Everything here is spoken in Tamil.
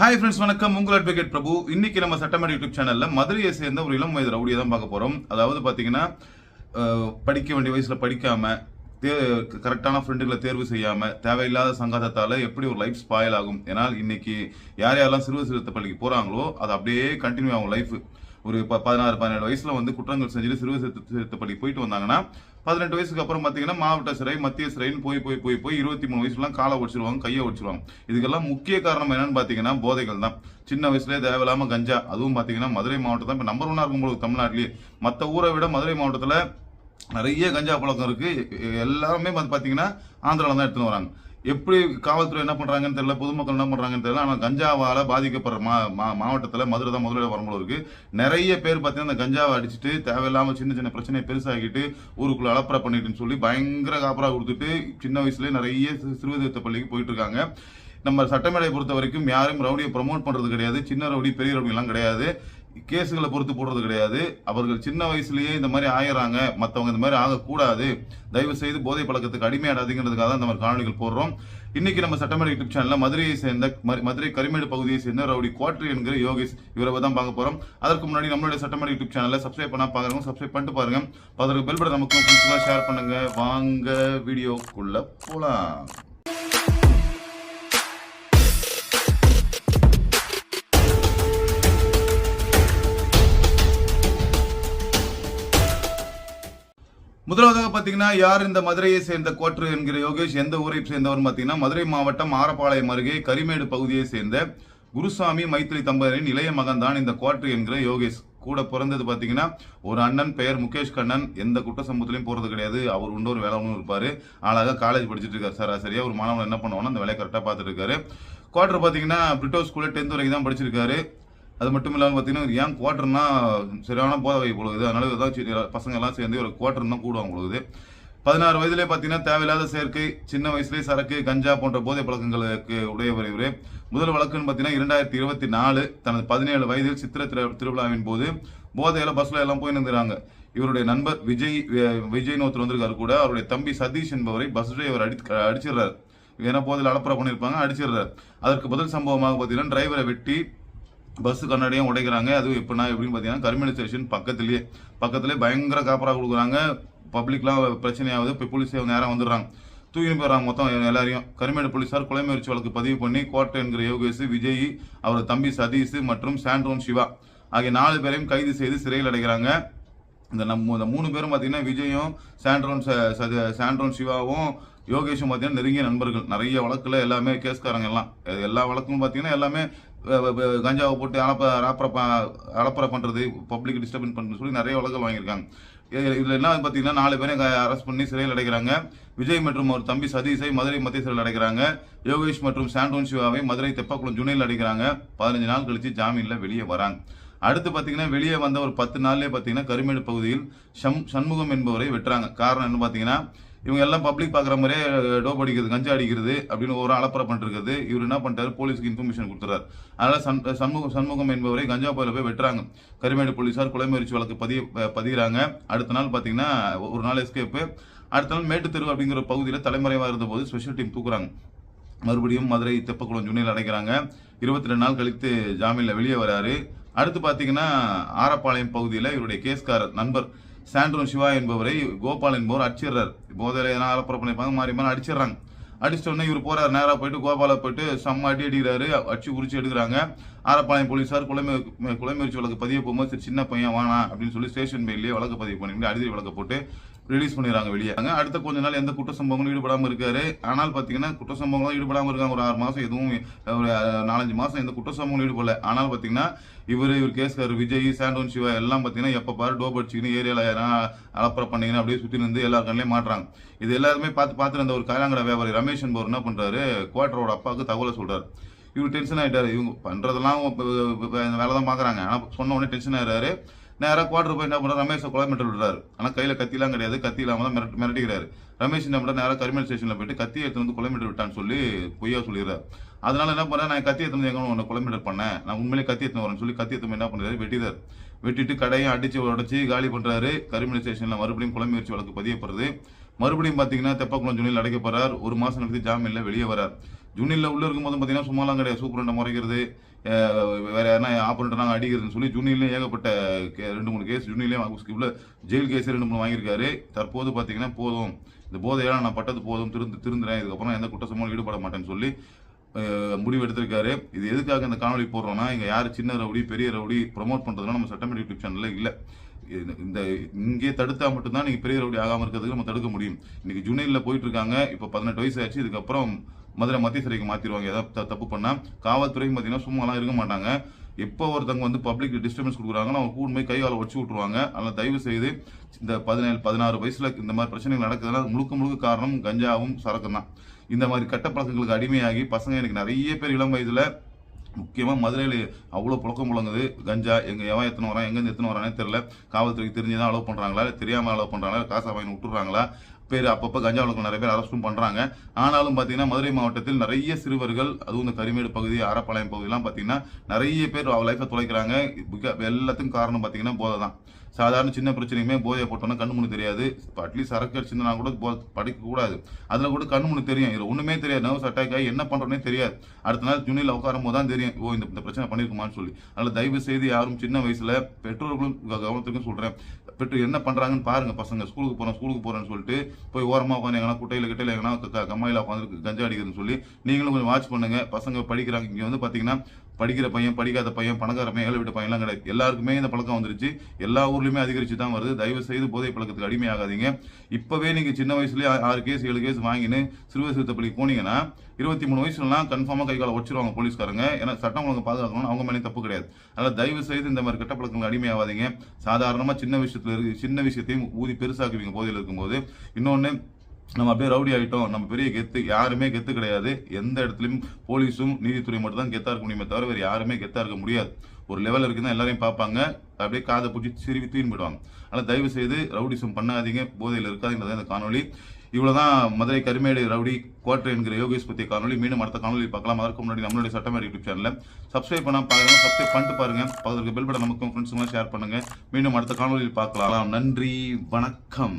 ஹாய் ஃப்ரெண்ட்ஸ் வணக்கம். உங்கள் அட்வொகேட் பிரபு. இன்னைக்கு நம்ம சட்டமன்ற யூடியூப் சேனல்ல மதுரையை சேர்ந்த ஒரு இளம் வயது ரவுடியை தான் பார்க்க போறோம். அதாவது பாத்தீங்கன்னா படிக்க வேண்டிய வயசுல படிக்காம தே கரெக்டான ஃப்ரெண்டுகளை தேர்வு செய்யாமல் தேவையில்லாத சங்காதத்தால் எப்படி ஒரு லைஃப் ஸ்பாயில் ஆகும்? ஏன்னால் இன்னைக்கு யார் யாரெல்லாம் சிறுவ சிறுத்தை பள்ளிக்கு போகிறாங்களோ அது அப்படியே கண்டினியூ ஆகும் லைஃப் ஒரு ப- பதினாறு பதினேழு வயசுல வந்து குற்றங்கள் செஞ்சுட்டு சிறுவை சிறுத்தை பள்ளிக்கு போயிட்டு வந்தாங்கன்னா பதினெட்டு வயசுக்கு அப்புறம் பாத்தீங்கன்னா மாவட்ட சிறை மத்திய சிறைன்னு போய் போய் போய் போய் இருபத்தி மூணு வயசுலாம் காலை ஒடிச்சிருவாங்க கையை ஒடிச்சிருவாங்க. இதுக்கெல்லாம் முக்கிய காரணம் என்னன்னு பாத்தீங்கன்னா போதைகள் தான். சின்ன வயசுலேயே தேவையில்லாம கஞ்சா அதுவும் பாத்தீங்கன்னா மதுரை மாவட்டம் தான் இப்ப நம்பர் ஒன்னா இருக்கும் போது தமிழ்நாட்டிலேயே. மத்த ஊரை விட மதுரை மாவட்டத்துல நிறைய கஞ்சா பழக்கம் இருக்கு. எல்லாருமே வந்து பாத்தீங்கன்னா ஆந்திரால தான் எடுத்துன்னு வராங்க. எப்படி காவல்துறை என்ன பண்றாங்கன்னு தெரியல பொதுமக்கள் என்ன பண்றாங்கன்னு தெரியல ஆனா கஞ்சாவால பாதிக்கப்படுற மா மா- மாவட்டத்துல மதுரை தான் முதல்ல வரும்போது இருக்கு. நிறைய பேர் பார்த்தீங்கன்னா அந்த கஞ்சாவை அடிச்சுட்டு தேவையில்லாம சின்ன சின்ன பிரச்சனையை பெருசாகிட்டு ஊருக்குள்ள அலப்பறை பண்ணிட்டுன்னு சொல்லி பயங்கர காப்பரா கொடுத்துட்டு சின்ன வயசுலயே நிறைய சி- சிறுவதத்த பள்ளிக்கு போயிட்டு இருக்காங்க. நம்ம சட்டமேடையை பொறுத்த வரைக்கும் யாரும் ரவுடியை ப்ரமோட் பண்றது கிடையாது சின்ன ரவுடி பெரிய ரவுடி எல்லாம் கிடையாது. கேஸுகளை பொறுத்து போடுறது கிடையாது. அவர்கள் சின்ன வயசுலயே இந்த மாதிரி ஆயிறாங்க. மற்றவங்க இந்த மாதிரி ஆகக்கூடாது. தயவு செய்து போதை பழக்கத்துக்கு அடிமையாடாதுங்கிறதுக்காக தான் இந்த மாதிரி காணொலிகள் போடுறோம். இன்னைக்கு நம்ம சட்டமன்ற யூடியூப் சேனல்ல மதுரையை சேர்ந்த மதுரை கரிமேடு பகுதியை சேர்ந்த ரவுடி குவாட்ரி என்கிற யோகேஷ் இவரை தான் பார்க்க போறோம். அதற்கு முன்னாடி நம்மளுடைய சட்டமன்ற யூடியூப் சேனலில் சப்ஸ்கிரைப் பண்ணா பாக்குறவங்க சப்ஸ்கிரைப் பண்ணிட்டு பாருங்க. அதற்கு பெல் பட்டன் நமக்கும் ஷேர் பண்ணுங்க. வாங்க வீடியோக்குள்ள போலாம். முதலாவதாக பார்த்தீங்கன்னா யார் இந்த மதுரையை சேர்ந்த கோட்ரு என்கிற யோகேஷ் எந்த ஊரை சேர்ந்தவர் பார்த்தீங்கன்னா மதுரை மாவட்டம் ஆரப்பாளையம் அருகே கரிமேடு பகுதியை சேர்ந்த குருசாமி மைத்திரி தம்பதியின் இளைய மகன் தான் இந்த கோட்ரு என்கிற யோகேஷ். கூட பிறந்தது பார்த்தீங்கன்னா ஒரு அண்ணன் பெயர் முகேஷ் கண்ணன். எந்த குற்ற சம்பவத்திலையும் போகிறது கிடையாது. அவர் உண்டு ஒரு வேலை ஒன்றும் இருப்பாரு காலேஜ் படிச்சுட்டு இருக்காரு. சராசரியா ஒரு மாணவன் என்ன பண்ணுவானோ அந்த வேலையை கரெக்டாக பார்த்துட்டு இருக்காரு. குவார்டர் பார்த்தீங்கன்னா பிரிட்டோ ஸ்கூலில் டென்த் வரைக்கும் தான் படிச்சிருக்காரு. அது மட்டும் இல்லாமல் பார்த்தீங்கன்னா ஏன் குவார்டர்னா சரியான போதவை பொழுது அதனால ஏதாச்சும் பசங்க எல்லாம் சேர்ந்து ஒரு குவார்டர் தான் கூடுவாங்க பொழுது பதினாறு வயதிலே பார்த்தீங்கன்னா தேவையில்லாத சேர்க்கை சின்ன வயசுலேயே சரக்கு கஞ்சா போன்ற போதை பழக்கங்களுக்கு உடையவர் இவர். முதல் வழக்குன்னு பார்த்தீங்கன்னா இரண்டாயிரத்தி இருபத்தி நாலு தனது பதினேழு வயதில் சித்திர திரு- திருவிழாவின் போது போதையில பஸ்ல எல்லாம் போய் நின்றுறாங்க இவருடைய நண்பர் விஜய் வி- விஜய்னு ஒருத்தர் வந்திருக்காரு கூட. அவருடைய தம்பி சதீஷ் என்பவரை பஸ் டிரைவர் அடி அடிச்சிடுறாரு. ஏன்னா போதையில் அலப்பறை பண்ணியிருப்பாங்க அடிச்சிடுறாரு. அதற்கு முதல் சம்பவமாக பார்த்தீங்கன்னா டிரைவரை வெட்டி பஸ் கண்ணாடியும் உடைக்கிறாங்க. அதுவும் எப்படின்னா எப்படின்னு பார்த்தீங்கன்னா கரிமணி ஸ்டேஷன் பக்கத்துலேயே. பக்கத்துலேயே பயங்கர காப்பராக கொடுக்குறாங்க. பப்ளிக்லாம் பிரச்சனையாகுது. இப்போ போலீஸ் நேரம் வந்துடுறாங்க. தூக்கின்னு போயிடுறாங்க மொத்தம் எல்லாரையும். கருமேடு போலீஸார் கொலை முயற்சி வழக்கு பதிவு பண்ணி கோட்டை என்கிற யோகேஷ் விஜய் அவர் தம்பி சதீஷ் மற்றும் சாண்ட்ரோன் சிவா ஆகிய நாலு பேரையும் கைது செய்து சிறையில் அடைக்கிறாங்க. இந்த நம்ம இந்த மூணு பேரும் பார்த்தீங்கன்னா விஜயும் சாண்ட்ரோன் சாண்ட்ரோன் சிவாவும் யோகேஷும் பார்த்தீங்கன்னா நெருங்கிய நண்பர்கள். நிறைய வழக்கில் எல்லாமே கேஸ்காரங்க எல்லாம். எல்லா வழக்கும் பார்த்தீங்கன்னா எல்லாமே கஞ்சாவை போட்டு அலப்ப ராப்பரை ப- அலப்பறை பண்ணுறது பப்ளிக் டிஸ்டர்பன்ஸ் பண்ணுறது சொல்லி நிறைய வழக்குகள் வாங்கியிருக்காங்க. இதில் என்ன பார்த்தீங்கன்னா நாலு பேரை அரெஸ்ட் பண்ணி சிறையில் அடைக்கிறாங்க. விஜய் மற்றும் ஒரு தம்பி சதீஷை மதுரை மத்திய சிறையில் அடைக்கிறாங்க. யோகேஷ் மற்றும் சாண்டோன் சிவாவை மதுரை தெப்பாக்குளம் ஜுனையில் அடைக்கிறாங்க. பதினஞ்சு நாள் கழித்து ஜாமீனில் வெளியே வராங்க. அடுத்து பார்த்தீங்கன்னா வெளியே வந்த ஒரு பத்து நாள்லேயே பார்த்தீங்கன்னா கருமேடு பகுதியில் ஷம் சண்முகம் என்பவரை வெட்டுறாங்க. காரணம் என்ன பார்த்தீங்கன்னா இவங்க எல்லாம் பப்ளிக் பார்க்குற மாதிரியே டோப் அடிக்கிறது கஞ்சா அடிக்கிறது அப்படின்னு ஒரு அலப்பறை பண்ணிருக்கிறது இவர் என்ன பண்ணிட்டாரு? போலீஸ்க்கு இன்ஃபர்மேஷன் கொடுத்துறாரு. அதனால் சண் சண்முகம் சண்முகம் என்பவரை கஞ்சா போயில போய் வெட்டுறாங்க. கருமேடு போலீசார் கொலை முயற்சி வழக்கு பதிய பதிகிறாங்க. அடுத்த நாள் பார்த்தீங்கன்னா ஒரு நாள் எஸ்கேப்பு அடுத்த நாள் மேட்டுத்தெரு அப்படிங்கிற பகுதியில் தலைமறைவாக இருந்தபோது ஸ்பெஷல் டீம் தூக்குறாங்க. மறுபடியும் மதுரை தெப்பக்குளம் ஜூனியில் அடைக்கிறாங்க. இருபத்தி ரெண்டு நாள் கழித்து ஜாமீனில் வெளியே வராரு. அடுத்து பார்த்தீங்கன்னா ஆரப்பாளையம் பகுதியில் இவருடைய கேஸ்காரர் நண்பர் சாண்ட்ரோ சிவா என்பவரை கோபால் என்பவர் அடிச்சிடுறார். போதையில் எதனா அலப்புறம் பண்ணிப்பாங்க மாறி மாறி அடிச்சிடுறாங்க. அடிச்சிட்ட உடனே இவர் போறாரு. நேராக போயிட்டு கோபால போயிட்டு செம்ம அடி அடிக்கிறாரு. அடிச்சு குறிச்சு எடுக்கிறாங்க. ஆரப்பாளையம் போலீஸார் கொலை மு- வழக்கு பதிவு போகும்போது சரி சின்ன பையன் வானா அப்படின்னு சொல்லி ஸ்டேஷன் பெயிலே வழக்கு பதிவு பண்ணிட்டு அடிதடி வழக்கு போட்டு ரிலீஸ் பண்ணிடுறாங்க வெளியே. அடுத்த கொஞ்ச நாள் எந்த குற்ற சம்பவங்களும் ஈடுபடாமல் இருக்காரு. ஆனால் பார்த்தீங்கன்னா குற்ற சம்பவங்களும் ஈடுபடாமல் இருக்காங்க. ஒரு ஆறு மாதம் எதுவும் ஒரு நாலஞ்சு மாதம் எந்த குற்ற சம்பவங்களும் ஈடுபடல. ஆனால் பார்த்தீங்கன்னா இவர் இவர் கேஸ்கார் விஜய் சாண்டோன் சிவா எல்லாம் பார்த்தீங்கன்னா எப்போ பாரு டோப் அடிச்சுக்கின்னு ஏரியாவில் யாரா அலப்பற பண்ணீங்கன்னு அப்படியே சுற்றி நின்று எல்லா கண்ணிலையும் மாட்டுறாங்க. இது எல்லாருமே பார்த்து பார்த்துருந்த ஒரு காலாங்கடை வியாபாரி ரமேஷ் என்பவர் என்ன பண்ணுறாரு குவாட்டரோட அப்பாவுக்கு தகவலை சொல்கிறார் இவர் டென்ஷன் ஆகிட்டார் இவங்க பண்றதெல்லாம் வேலை தான் பார்க்குறாங்க ஆனால் சொன்ன உடனே டென்ஷன் ஆகிறாரு நேராக குவார்டர் போய் என்ன பண்றாரு? ரமேஷை கொலை மிரட்டல் விடுறாரு. ஆனால் கையில் கத்திலாம் கிடையாது. கத்தி இல்லாமல் தான் மிரட்டு மிரட்டிக்கிறாரு ரமேஷ் என்ன பண்ண நேராக கரிமேல் ஸ்டேஷனில் போயிட்டு கத்தி எடுத்து வந்து கொலை மிரட்டல் விட்டான்னு சொல்லி பொய்யா சொல்லிடுறாரு. அதனால என்ன பண்ணுறேன் நான் கத்தி எடுத்து வந்து எங்கே உன்னை கொலை மிரட்டல் பண்ணேன். நான் உண்மையிலே கத்தி எடுத்து வரேன்னு சொல்லி கத்தி எடுத்து என்ன பண்ணுறாரு வெட்டிதார் வெட்டிட்டு கடையை அடித்து உடச்சி காலி பண்ணுறாரு கரிமேல் ஸ்டேஷனில் மறுபடியும் கொலை முயற்சி வழக்கு பதியப்படுறது மறுபடியும் பார்த்தீங்கன்னா தெப்பக்குளம் ஜூனியில் அடைக்கப்படுறார் ஒரு மாதம் கழித்து ஜாமீனில் வெளியே வரார். ஜூனியில் உள்ளே இருக்கும்போது பார்த்தீங்கன்னா சும்மாலாம் கிடையாது. சூப்பரண்டை முறைக்கிறது. வேற யாருன்னா ஆப்பரேட்டர் நாங்கள் அடிக்கிறதுன்னு சொல்லி ஜூனியர்லேயும் ஏகப்பட்ட கே- ரெண்டு மூணு கேஸ் ஜூனியர்லேயும் உள்ள ஜெயில் கேஸ் ரெண்டு மூணு வாங்கியிருக்காரு. தற்போது பார்த்தீங்கன்னா போதும். இந்த போதையெல்லாம் நான் பட்டது போதும். திருந்து திருந்துறேன். இதுக்கப்புறம் எந்த குற்றசமும் ஈடுபட மாட்டேன்னு சொல்லி முடிவு எடுத்திருக்காரு. இது எதுக்காக இந்த காணொலி போடுறோம்னா இங்க யார் சின்ன ரவுடி பெரிய ரவுடி ப்ரொமோட் பண்றதுலாம் நம்ம சட்டமன்ற யூடியூப் சேனல்ல இல்லை. இந்த இங்கே தடுத்தா மட்டும்தான் நீங்க பெரிய ரவுடி ஆகாம இருக்கிறதுக்கு நம்ம தடுக்க முடியும். இன்னைக்கு ஜூனியர்ல போயிட்டு இருக்காங்க இப்போ பதினெட்டு வயசு ஆச்சு இதுக்கப்புறம் மதுரை மத்திய சிறைக்கு மாத்திருவாங்க. ஏதாவது தப்பு பண்ணா காவல்துறையும் பார்த்தீங்கன்னா சும்மாலாம் இருக்க மாட்டாங்க. எப்போ ஒருத்தவங்க வந்து பப்ளிக் டிஸ்டர்பன்ஸ் கொடுக்குறாங்களோ அவங்க கூட போய் கையால் காலை வச்சு விட்ருவாங்க அதனால் தயவு செய்து இந்த பதினேழு பதினாறு வயசுல இந்த மாதிரி பிரச்சனைகள் நடக்குதுன்னா முழுக்க முழுக்க காரணம் கஞ்சாவும் சரக்கும் தான் இந்த மாதிரி கட்ட பழக்கங்களுக்கு அடிமையாகி பசங்க எனக்கு நிறைய பேர் இளம் வயதுல முக்கியமாக மதுரையில் அவ்வளோ புழக்கம் முழங்குது கஞ்சா எங்கே எவன் எத்தனை வரான் எங்கேருந்து எத்தனை வரானே தெரியல. காவல்துறைக்கு தெரிஞ்சு தான் அலோவ் பண்ணுறாங்களா இல்லை தெரியாமல் அலோவ் பண்ணுறாங்களா காசை வாங்கி விட்டுறாங்களா பேர் அப்பப்போ கஞ்சா வழக்கம் நிறைய பேர் அரெஸ்ட்டும் பண்ணுறாங்க ஆனாலும் பார்த்தீங்கன்னா மதுரை மாவட்டத்தில் நிறைய சிறுவர்கள் அதுவும் இந்த கரிமேடு பகுதி ஆரப்பாளையம் பகுதியெலாம் பார்த்தீங்கன்னா நிறைய பேர் லைஃப்பை தொலைக்கிறாங்க. எல்லாத்துக்கும் காரணம் பார்த்தீங்கன்னா போதை தான் சாதாரண சின்ன பிரச்சனையுமே போதையை போட்டோன்னா கண்ணு முன்னு தெரியாது. இப்போ அட்லீஸ்ட் சரக்கு அடிச்சிருந்தா கூட போ படிக்கக்கூடாது அதில் கூட கண்ணு முன்னு தெரியும். இதில் ஒன்றுமே தெரியாது. நர்வஸ் அட்டாக் ஆகி என்ன பண்ணுறோன்னே தெரியாது. அடுத்த நாள் ஜூனியில் உட்காரும் போது தான் தெரியும். ஓ இந்த இந்த பிரச்சனை பண்ணியிருக்குமான்னு சொல்லி. அதனால் தயவு செய்து யாரும் சின்ன வயசில் பெற்றோர்களும் கவனத்துக்கும் சொல்கிறேன் பெற்றோர் என்ன பண்ணுறாங்கன்னு பாருங்க பசங்க. ஸ்கூலுக்கு போகிறோம் ஸ்கூலுக்கு போகிறேன்னு சொல்லிட்டு போய் ஓரமாக உட்காந்து எங்கன்னா குட்டையில் கிட்டையில் எங்கன்னா க- கம்மாயில் உட்காந்து கஞ்சா அடிக்கிறதுன்னு சொல்லி நீங்களும் கொஞ்சம் வாட்ச் பண்ணுங்கள் பசங்க படிக்கிறாங்க. இங்கே வந்து பார்த்தீங்கன்னா படிக்கிற பையன் படிக்காத பையன் பணக்கார பையன் ஏழை வீட்டு பையன்லாம் கிடையாது. எல்லாருக்குமே இந்த பழக்கம் வந்துருச்சு. எல்லா ஊர்லயுமே அதிகரிச்சு தான் வருது. தயவு செய்து போதை பழக்கத்துக்கு அடிமையாகாதீங்க இப்பவே நீங்க சின்ன வயசுலயே ஆ- ஆறு கேஸ் ஏழு கேஸ் வாங்கின்னு சிறுவர் சிறுத்தை பள்ளிக்கு போனீங்கன்னா இருபத்தி மூணு வயசுலாம் கன்ஃபார்மா கை காலை வச்சிருவாங்க போலீஸ்காரங்க. ஏன்னா சட்டம் ஒழுங்கு பாதுகாக்கணும்னு அவங்க மேலே தப்பு கிடையாது. அதனால தயவு செய்து இந்த மாதிரி கெட்ட பழக்கங்கள் அடிமையாகாதீங்க சாதாரணமா சின்ன விஷயத்துல இருக்கு சின்ன விஷயத்தையும் ஊதி பெருசாக்குவீங்க போதையில் இருக்கும்போது. இன்னொன்னு நம்ம அப்படியே ரவுடி ஆகிட்டோம் நம்ம பெரிய கெத்து யாருமே கெத்து கிடையாது. எந்த இடத்துலையும் போலீஸும் நீதித்துறை மட்டும் தான் கெத்தாக இருக்க முடியுமே தவிர வேறு யாருமே கெத்தாக இருக்க முடியாது. ஒரு லெவல் இருக்குன்னா எல்லாரையும் பார்ப்பாங்க. அப்படியே காதை பிடிச்சி சிரிவி தூயின் போயிடுவாங்க. ஆனால் தயவு செய்து ரவுடிசம் பண்ணாதீங்க. போதையில் இருக்காதுங்கிறது இந்த காணொலி இவ்வளோதான் மதுரை கருமேடு ரவுடி கோட்டை என்கிற யோகேஷ் பற்றிய காணொலி மீண்டும் அடுத்த காணொலி பார்க்கலாம். அதற்கு முன்னாடி நம்மளுடைய சட்டமேடு யூடியூப் சேனலில் சப்ஸ்கிரைப் பண்ண பாருங்க. சப்ஸ்கிரைப் பண்ணிட்டு பாருங்க. பக்கத்துக்கு பெல் பட்டன் நமக்கும் ஃப்ரெண்ட்ஸுங்களாம் ஷேர் பண்ணுங்க. மீண்டும் அடுத்த காணொலியில் பார்க்கலாம். நன்றி. வணக்கம்.